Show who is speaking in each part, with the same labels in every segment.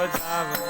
Speaker 1: Whatever.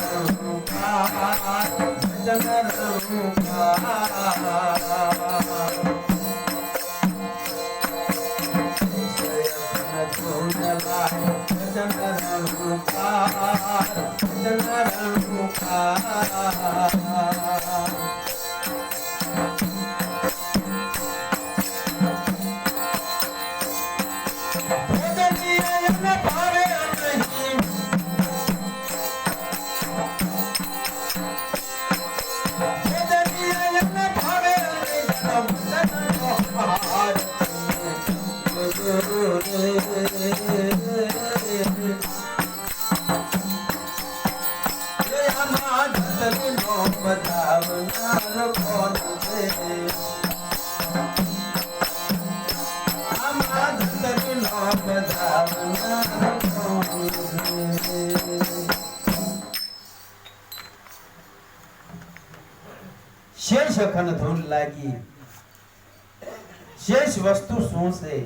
Speaker 1: બધાવનાર કોણ છે આમાં શેષ અખંડ ધૂન લાગી શેષ વસ્તુ શું છે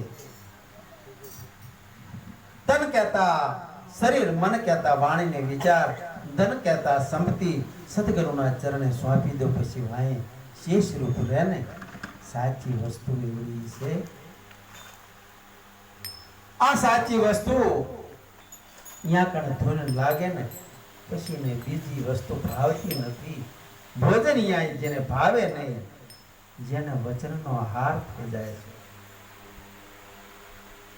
Speaker 1: તન કહેતા શરીર મન કહેતા વાણીને વિચાર ધન કહેતા સંપત્તિ સદગુરુના ચરણે સોંપી દો પછી વાંહે શેષ રૂપ રહે ને સાચી વસ્તુ એવી છે. આ સાચી વસ્તુ ત્યાં કણ ધૂન લાગે ને, પછી ને બીજી વસ્તુ ભાવતી નથી. ભોજન અહીંયા જેને ભાવે નહીં, જેને વચનનો હાર થઈ જાય છે.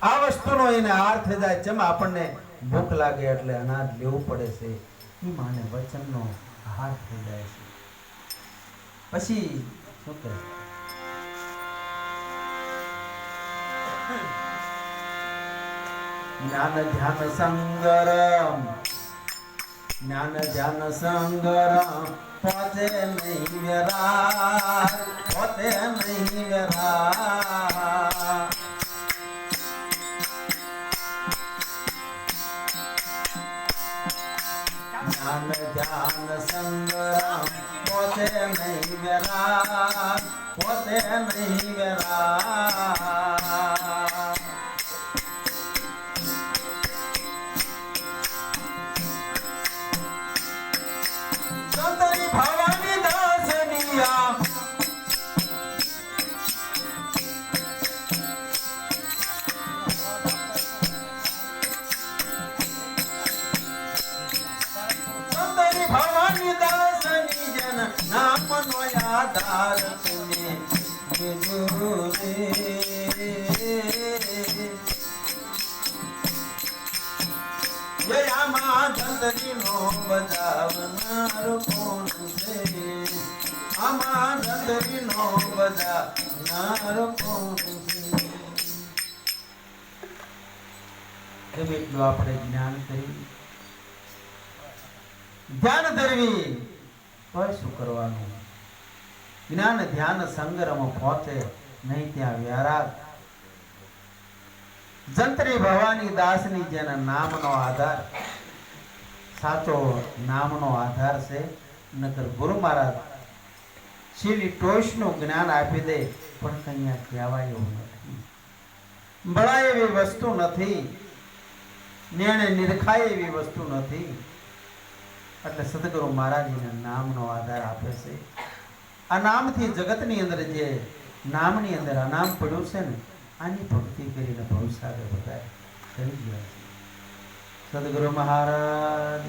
Speaker 1: આ વસ્તુનો એને હાર થઈ જાય જેમ આપણને ભૂખ લાગે એટલે અનાજ લેવું પડે છે. એ માને વચનનો હાર થઈ જાય છે. પછી શું કહે? જ્ઞાન ધ્યાન સંગરમ. જ્ઞાન ધ્યાન સંગરમ. પોતે નહીં વેરા પોતે નહીં વેરા જ્ઞાન ધ્યાન સંગ્રામ પોતે નહીં વેરા પોતે નહીં વેરા દાસની જન નામનો આધાર કોણ છે? આમાં ધંધરીનો બજાવનાર કોણ છે? એટલું આપણે જ્ઞાન કરી ધ્યાન ધરવી. તોય શું કરવાનું? જ્ઞાન, ધ્યાન, સંગ્રમ પહોંચે નહીં ત્યાં વ્યારાગ. જંત્રી ભવાની દાસની જેના નામનો આધાર. સાચો નામનો આધાર છે, નકર ગુરુ મહારાજ શીલી ટોશનું જ્ઞાન આપી દે, પણ કઅહીંયા કહેવાય એવું નથી. બળાય એવી વસ્તુ નથી. નિર્ણય નિરખાય એવી વસ્તુ નથી. એટલે સદગુરુ મહારાજીને નામનો આધાર આપે છે. આ નામથી જગતની અંદર જે નામની અંદર અનામ પડ્યું છે ને, આની ભક્તિ કરીને ભવિષ્ય બધા કરી ગયા છે? સદગુરુ મહારાજ.